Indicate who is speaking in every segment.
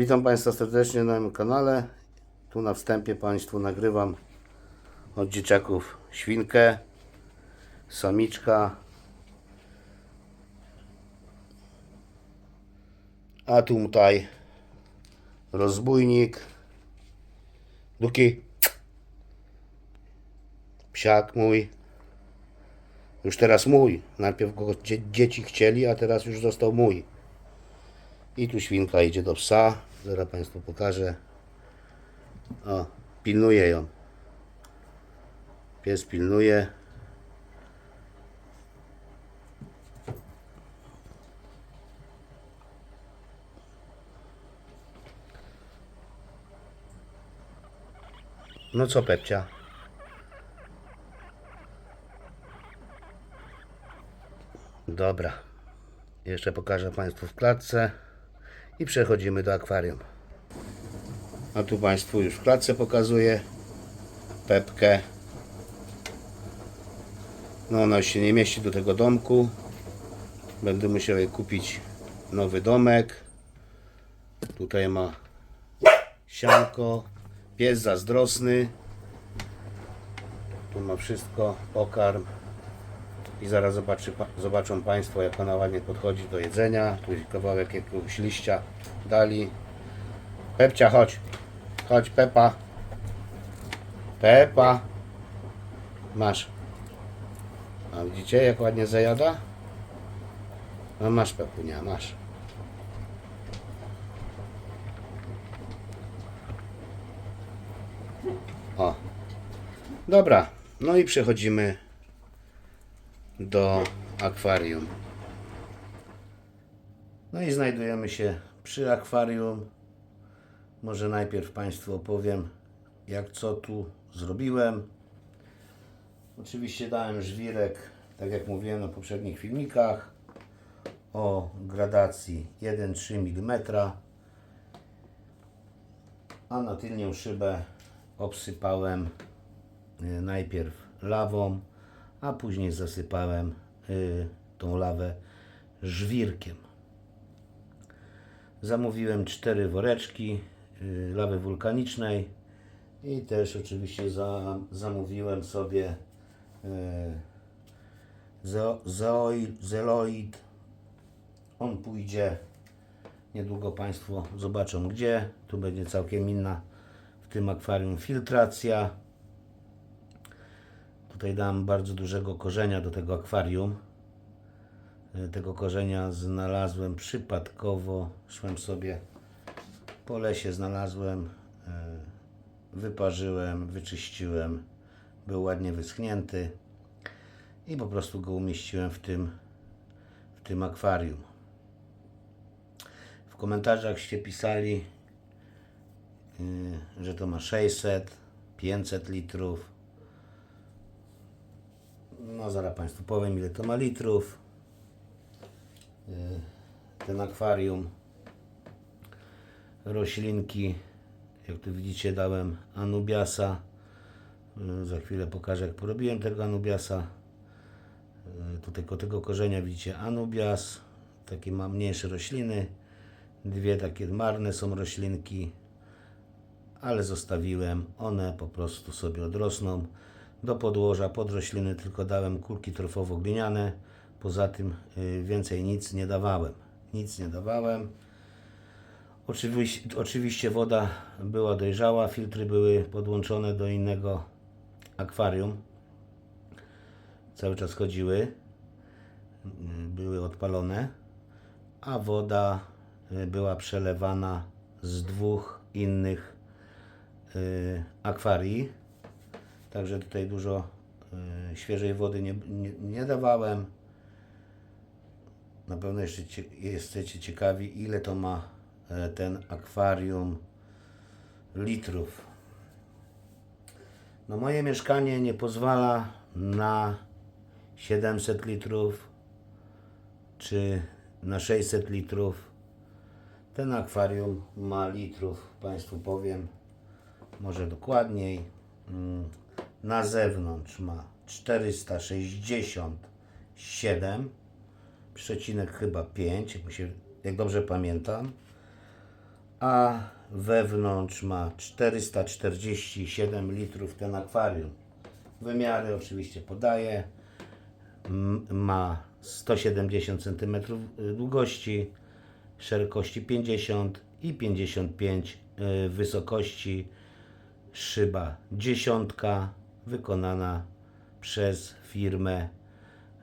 Speaker 1: Witam Państwa serdecznie na moim kanale. Tu na wstępie Państwu nagrywam od dzieciaków świnkę, samiczka, a tutaj rozbójnik, Duki, psiak mój, już teraz mój. Najpierw go dzie- dzieci chcieli, a teraz już został mój. I tu świnka idzie do psa. Zaraz Państwu pokażę. O, pilnuje ją. Pies pilnuje. No co, Pepcia? Dobra. Jeszcze pokażę Państwu w klatce i przechodzimy do akwarium. A tu Państwu już w klatce pokazuję Pepkę. No ona się nie mieści do tego domku. Będę musiał jej kupić nowy domek. Tutaj ma sianko. Pies zazdrosny. Tu ma wszystko, pokarm. I zaraz zobaczy, zobaczą Państwo, jak ona ładnie podchodzi do jedzenia. Tu kawałek jakiegoś liścia dali. Pepcia, chodź. Chodź, Pepa. Pepa. Masz. A widzicie, jak ładnie zajada? No masz, Pepunia, masz. O. Dobra. No i przechodzimy do akwarium. No i znajdujemy się przy akwarium. Może najpierw Państwu opowiem, jak co tu zrobiłem. Oczywiście dałem żwirek, tak jak mówiłem na poprzednich filmikach, o gradacji 1,3 mm, a na tylnią szybę obsypałem y, najpierw lawą, a później zasypałem y, tą lawę żwirkiem. Zamówiłem cztery woreczki y, lawy wulkanicznej i też oczywiście za, zamówiłem sobie y, zeloid. On pójdzie niedługo Państwo zobaczą gdzie. Tu będzie całkiem inna w tym akwarium filtracja. Tutaj dam bardzo dużego korzenia do tego akwarium. E, Tego korzenia znalazłem przypadkowo. Szłem sobie po lesie, znalazłem, e, wyparzyłem, wyczyściłem. Był ładnie wyschnięty i po prostu go umieściłem w tym, w tym akwarium. W komentarzachście pisali, y, że to ma 600, 500 litrów. No zaraz Państwu powiem ile to ma litrów. Y, Ten akwarium. Roślinki. Jak tu widzicie dałem Anubiasa. Y, Za chwilę pokażę jak porobiłem tego Anubiasa. Y, Tutaj koło tego korzenia widzicie Anubias. Takie ma mniejsze rośliny. Dwie takie marne są roślinki. Ale zostawiłem. One po prostu sobie odrosną. Do podłoża pod rośliny tylko dałem kulki torfowo-gliniane. Poza tym y, więcej nic nie dawałem. Nic nie dawałem. Oczywiście, oczywiście woda była dojrzała, filtry były podłączone do innego akwarium. Cały czas chodziły, y, były odpalone, a woda y, była przelewana z dwóch innych akwarii. Także tutaj dużo y, świeżej wody nie, nie, nie dawałem. Na pewno jeszcze cie, jesteście ciekawi, ile to ma e, ten akwarium litrów. No moje mieszkanie nie pozwala na 700 litrów czy na 600 litrów. Ten akwarium ma litrów, Państwu powiem, może dokładniej. Mm, Na zewnątrz ma 467 przecinek chyba 5, jak, się, jak dobrze pamiętam. a wewnątrz ma 447 litrów ten akwarium. Wymiary oczywiście podaję. M- Ma 170 cm długości, szerokości 50 i 55 y, wysokości. Szyba dziesiątka wykonana przez firmę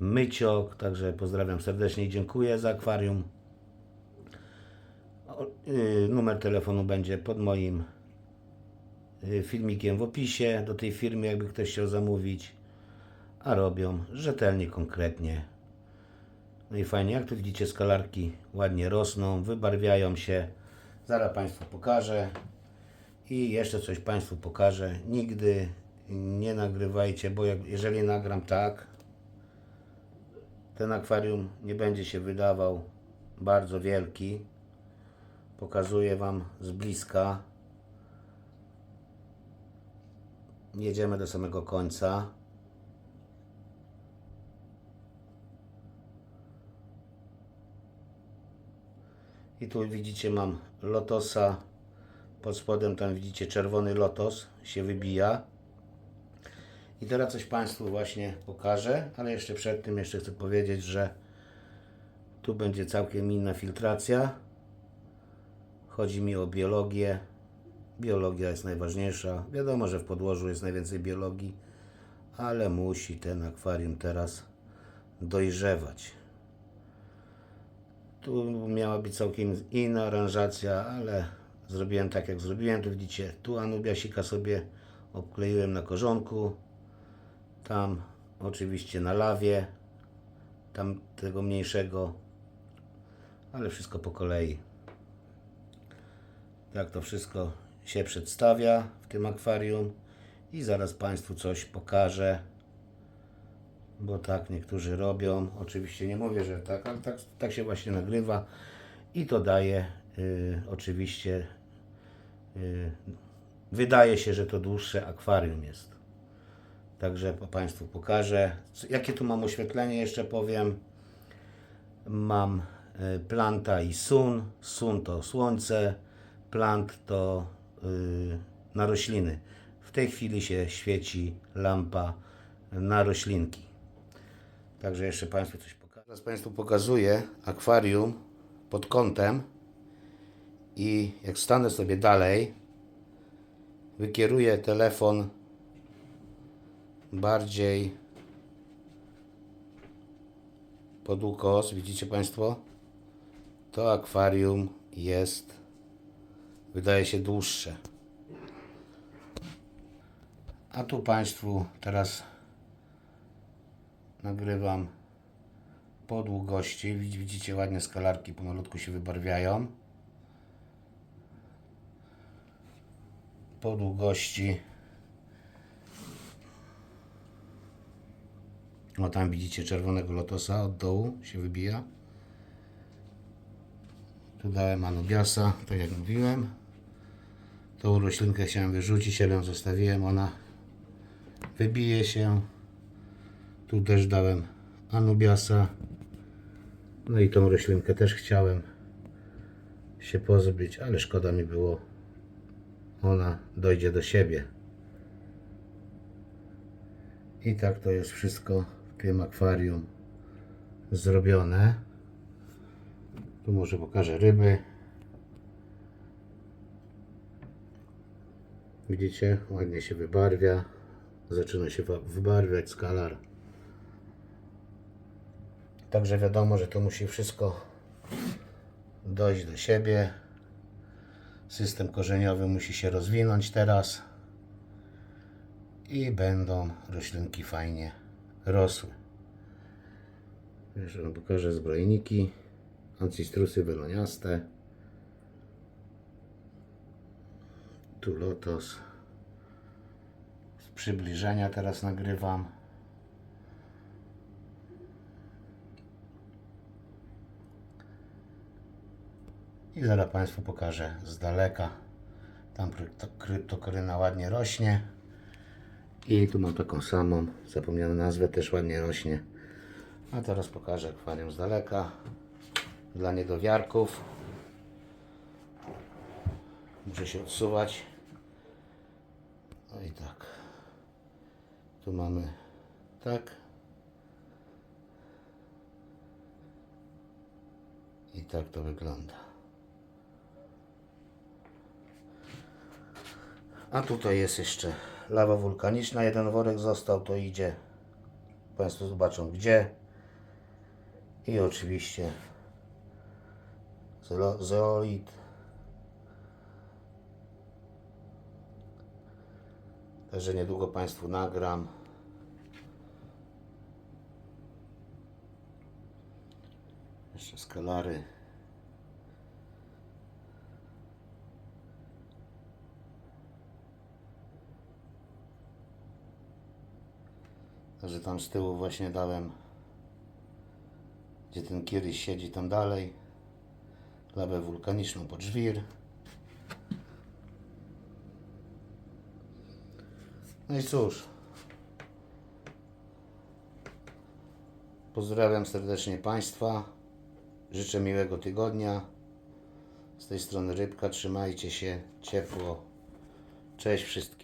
Speaker 1: Myciok. Także pozdrawiam serdecznie i dziękuję za akwarium. Y, Numer telefonu będzie pod moim y, filmikiem w opisie do tej firmy, jakby ktoś chciał zamówić. A robią rzetelnie, konkretnie. No i fajnie, jak tu widzicie, skalarki ładnie rosną, wybarwiają się. Zaraz Państwu pokażę. I jeszcze coś Państwu pokażę. Nigdy nie nagrywajcie, bo jak, jeżeli nagram tak, ten akwarium nie będzie się wydawał bardzo wielki. Pokazuję Wam z bliska. Jedziemy do samego końca. I tu widzicie mam lotosa. Pod spodem tam widzicie czerwony lotos się wybija. I teraz coś Państwu właśnie pokażę, ale jeszcze przed tym jeszcze chcę powiedzieć, że tu będzie całkiem inna filtracja. Chodzi mi o biologię. Biologia jest najważniejsza. Wiadomo, że w podłożu jest najwięcej biologii, ale musi ten akwarium teraz dojrzewać. Tu miała być całkiem inna aranżacja, ale zrobiłem tak jak zrobiłem. Tu widzicie, tu anubiasika sobie obkleiłem na korzonku. Tam oczywiście na lawie, tam tego mniejszego, ale wszystko po kolei. Tak to wszystko się przedstawia w tym akwarium i zaraz Państwu coś pokażę, bo tak niektórzy robią. Oczywiście nie mówię, że tak, ale tak, tak się właśnie nagrywa i to daje y, oczywiście y, wydaje się, że to dłuższe akwarium jest. Także Państwu pokażę. Jakie tu mam oświetlenie, jeszcze powiem. Mam y, planta i sun. Sun to słońce, plant to y, na rośliny. W tej chwili się świeci lampa na roślinki. Także jeszcze Państwu coś pokażę. Teraz Państwu pokazuję akwarium pod kątem i jak stanę sobie dalej, wykieruję telefon bardziej pod ukos, widzicie Państwo? To akwarium jest, wydaje się, dłuższe. A tu Państwu teraz nagrywam po długości. Widz- Widzicie, ładnie skalarki pomalutku się wybarwiają. Po długości O, tam widzicie czerwonego lotosa od dołu się wybija. Tu dałem anubiasa, tak jak mówiłem. Tą roślinkę chciałem wyrzucić, ale ją zostawiłem. Ona wybije się. Tu też dałem anubiasa. No i tą roślinkę też chciałem się pozbyć, ale szkoda mi było. Ona dojdzie do siebie. I tak to jest wszystko tym akwarium zrobione. Tu może pokażę ryby. Widzicie? Ładnie się wybarwia. Zaczyna się wybarwiać skalar. Także wiadomo, że to musi wszystko dojść do siebie. System korzeniowy musi się rozwinąć teraz i będą roślinki fajnie rosły. Jeszcze pokażę zbrojniki, ancistrusy weloniaste. Tu lotos. Z przybliżenia teraz nagrywam. I zaraz Państwu pokażę z daleka. Tam krypto- kryptokoryna ładnie rośnie. I tu mam taką samą, zapomniałem nazwę, też ładnie rośnie. A teraz pokażę akwarium z daleka dla niedowiarków. Muszę się odsuwać. No i tak. Tu mamy tak. I tak to wygląda. A tutaj jest jeszcze lawa wulkaniczna. Jeden worek został, to idzie. Państwo zobaczą gdzie. I oczywiście zeolit. Także niedługo Państwu nagram. Jeszcze skalary. Także tam z tyłu właśnie dałem, gdzie ten kiedyś siedzi tam dalej, lawę wulkaniczną pod żwir. No i cóż. Pozdrawiam serdecznie Państwa. Życzę miłego tygodnia. Z tej strony Rybka. Trzymajcie się ciepło. Cześć wszystkim.